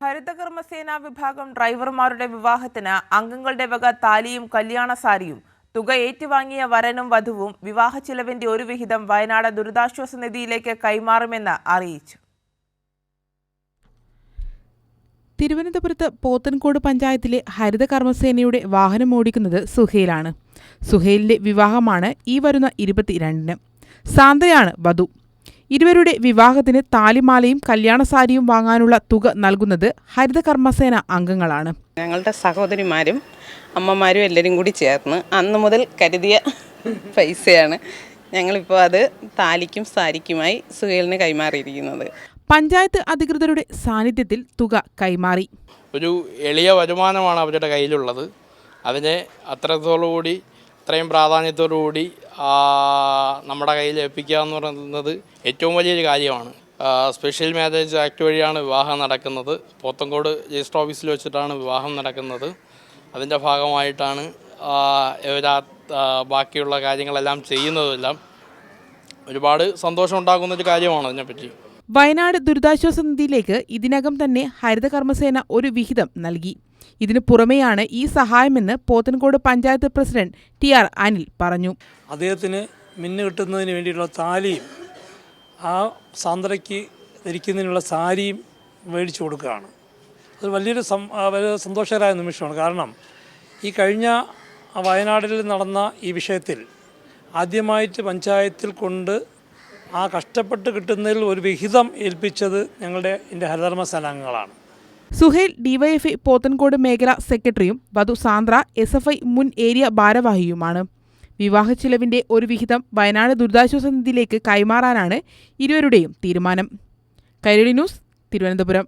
ഹരിതകർമ്മസേനാ വിഭാഗം ഡ്രൈവർമാരുടെ വിവാഹത്തിന് അംഗങ്ങളുടെ വക താലിയും കല്യാണ സാരിയും തുക ഏറ്റുവാങ്ങിയ വരനും വധുവും വിവാഹ ചിലവിന്റെ ഒരു വിഹിതം വയനാട് ദുരിതാശ്വാസ നിധിയിലേക്ക് കൈമാറുമെന്ന് അറിയിച്ചു. തിരുവനന്തപുരത്ത് പോത്തൻകോട് പഞ്ചായത്തിലെ ഹരിതകർമ്മസേനയുടെ വാഹനം ഓടിക്കുന്നത് സുഹേലാണ്. സുഹേലിന്റെ വിവാഹമാണ് ഈ വരുന്ന ഇരുപത്തിരണ്ടിന്. സാന്ദ്രയാണ് വധു. ഇരുവരുടെ വിവാഹത്തിന് താലിമാലയും കല്യാണ സാരിയും വാങ്ങാനുള്ള തുക നൽകുന്നത് ഹരിതകർമ്മസേന അംഗങ്ങളാണ്. ഞങ്ങളുടെ സഹോദരിമാരും അമ്മമാരും എല്ലാവരും കൂടി ചേർന്ന് അന്ന് മുതൽ കരുതിയ പൈസയാണ് ഞങ്ങളിപ്പോൾ അത് താലിക്കും സാരിക്കുമായി സുഹേലിന് കൈമാറിയിരിക്കുന്നത്. പഞ്ചായത്ത് അധികൃതരുടെ സാന്നിധ്യത്തിൽ തുക കൈമാറി. ഒരു എളിയ വരുമാനമാണ് അവരുടെ കയ്യിലുള്ളത്. അതിനെ അത്രത്തോടുകൂടി അത്രയും പ്രാധാന്യത്തോടുകൂടി നമ്മുടെ കയ്യിൽ ഏൽപ്പിക്കുക എന്ന് പറയുന്നത് ഏറ്റവും വലിയൊരു കാര്യമാണ്. സ്പെഷ്യൽ മാരേജ് ആക്ട് വഴിയാണ് വിവാഹം നടക്കുന്നത്. പോത്തങ്കോട് രജിസ്റ്റർ ഓഫീസിൽ വെച്ചിട്ടാണ് വിവാഹം നടക്കുന്നത്. അതിന്റെ ഭാഗമായിട്ടാണ് ഇവരാ ബാക്കിയുള്ള കാര്യങ്ങളെല്ലാം ചെയ്യുന്നതെല്ലാം. ഒരുപാട് സന്തോഷം ഉണ്ടാകുന്ന ഒരു കാര്യമാണ് അതിനെപ്പറ്റി. വയനാട് ദുരിതാശ്വാസ നിധിയിലേക്ക് ഇതിനകം തന്നെ ഹരിതകർമ്മസേന ഒരു വിഹിതം നൽകി. ഇതിനു പുറമെയാണ് ഈ സഹായമെന്ന് Pothencode panchayat president T R Anil പറഞ്ഞു. അദ്ദേഹത്തിന് മിന്നു കിട്ടുന്നതിന് വേണ്ടിയിട്ടുള്ള താലിയും ആ സാന്ദ്രയ്ക്ക് ധരിക്കുന്നതിനുള്ള സാരിയും മേടിച്ചു കൊടുക്കുകയാണ്. അത് വലിയൊരു സം വലിയ സന്തോഷകരമായ നിമിഷമാണ്. കാരണം ഈ കഴിഞ്ഞ വയനാടിൽ നടന്ന ഈ വിഷയത്തിൽ ആദ്യമായിട്ട് പഞ്ചായത്തിൽ കൊണ്ട് ആ കഷ്ടപ്പെട്ട് കിട്ടുന്നതിൽ ഒരു വിഹിതം ഏൽപ്പിച്ചത് ഞങ്ങളുടെ എന്റെ ഹരിധർമ്മ സേനാംഗങ്ങളാണ്. സുഹേൽ ഡിവൈഎഫ്ഐ പോത്തൻകോട് മേഖല സെക്രട്ടറിയും വധു സാന്ദ്ര എസ് എഫ് ഐ മുൻ ഏരിയ ഭാരവാഹിയുമാണ്. വിവാഹ ചിലവിന്റെ ഒരു വിഹിതം വയനാട് ദുരിതാശ്വാസ നിധിയിലേക്ക് കൈമാറാനാണ് ഇരുവരുടെയും തീരുമാനം. കൈരളി ന്യൂസ് തിരുവനന്തപുരം.